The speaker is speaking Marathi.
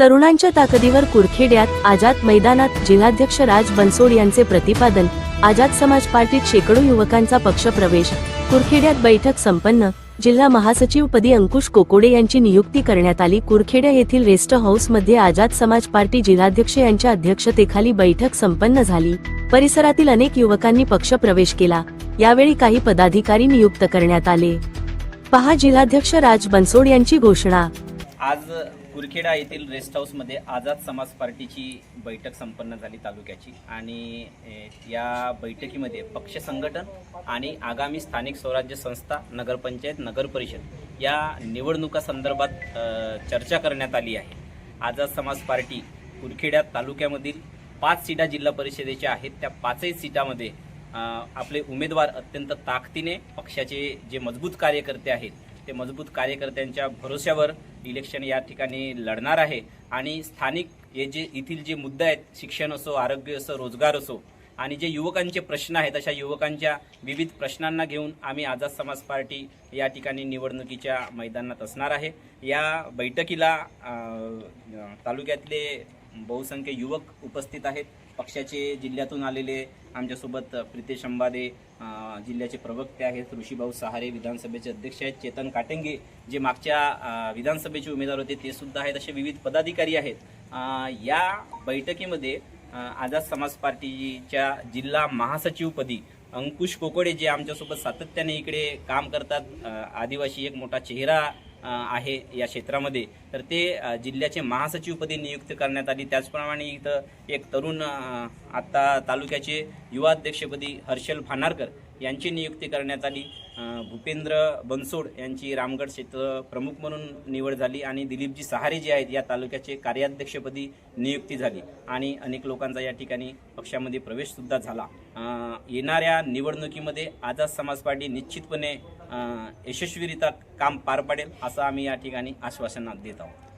तरुणांच्या ताकदीवर कुरखेड्यात आझाद मैदानात जिल्हाध्यक्ष राज बनसोड यांचे प्रतिपादन आझाद समाज पार्टीत शेकडो युवकांचा पक्षप्रवेश कुरखेड्यात बैठक संपन्न जिल्हा महासचिव पदी अंकुश कोकोडे यांची नियुक्ती करण्यात आली. कुरखेड्या येथील रेस्ट हाऊसमध्ये आझाद समाज पार्टी जिल्हाध्यक्ष यांच्या अध्यक्षतेखाली बैठक संपन्न झाली. परिसरातील अनेक युवकांनी पक्षप्रवेश केला. यावेळी काही पदाधिकारी नियुक्त करण्यात आले. पहा जिल्हाध्यक्ष राज बनसोड यांची घोषणा. आज कुरखेडा येथील रेस्ट हाऊसमध्ये आझाद समाज पार्टीची बैठक संपन्न झाली तालुक्याची आणि या बैठकीमध्ये पक्ष संघटन आणि आगामी स्थानिक स्वराज्य संस्था नगरपंचायत नगर परिषद या निवडणुका संदर्भात चर्चा करण्यात आली आहे. आझाद समाज पार्टी कुरखेडा तालुक्यामधील पाच सीटा जिल्हा परिषदेच्या आहेत. त्या पाचही सीटामध्ये आपले उमेदवार अत्यंत ताकदीने पक्षाचे जे मजबूत कार्यकर्ते आहेत ते मजबूत कार्यकर्त्यांच्या भरोश्यावर इलेक्शन या ठिकाणी लढणार आहे. आणि स्थानिक हे जे येथील जे मुद्दे आहेत शिक्षण असो आरोग्य असो रोजगार असो आणि जे युवकांचे प्रश्न आहेत अशा युवकांच्या विविध प्रश्नांना घेऊन आम्ही आझाद समाज पार्टी या ठिकाणी निवडणुकीच्या मैदानात असणार आहे. या बैठकीला तालुक्यातले बहुसंख्य युवक उपस्थित आहेत. पक्षाचे जिल्ह्यातून आलेले आमच्यासोबत प्रितेश अंबादे जिल्ह्याचे प्रवक्ते आहेत. ऋषीभाऊ सहारे विधानसभेचे अध्यक्ष आहेत. चेतन काटेंगे जे मागच्या विधानसभेचे उमेदवार होते ते सुद्धा आहेत. असे विविध पदाधिकारी आहेत. या बैठकीमध्ये आझाद समाज पार्टीच्या जिल्हा महासचिवपदी अंकुश कोकोडे जे आमच्यासोबत सातत्याने इकडे काम करतात आदिवासी एक मोठा चेहरा आहे या क्षेत्रामध्ये. तर ते जिल्ह्याचे महासचिवपदी नियुक्त करण्यात आली. त्याचप्रमाणे इथं एक तरुण आत्ता आता तालुक्याचे युवा अध्यक्षपदी हर्षल भानारकर यांची नियुक्ती करण्यात आली. भूपेंद्र बनसोड यांची रामगड क्षेत्र प्रमुख म्हणून निवड झाली आणि दिलीपजी सहारे जे आहेत या तालुक्याचे कार्याध्यक्षपदी नियुक्ती झाली. आणि अनेक लोकांचा या ठिकाणी पक्षामध्ये प्रवेशसुद्धा झाला. येणाऱ्या निवडणुकीमध्ये आझाद समाज पार्टी निश्चितपणे यशस्वीरित्या काम पार पाडेल असं आम्ही या ठिकाणी आश्वासन देत आहोत.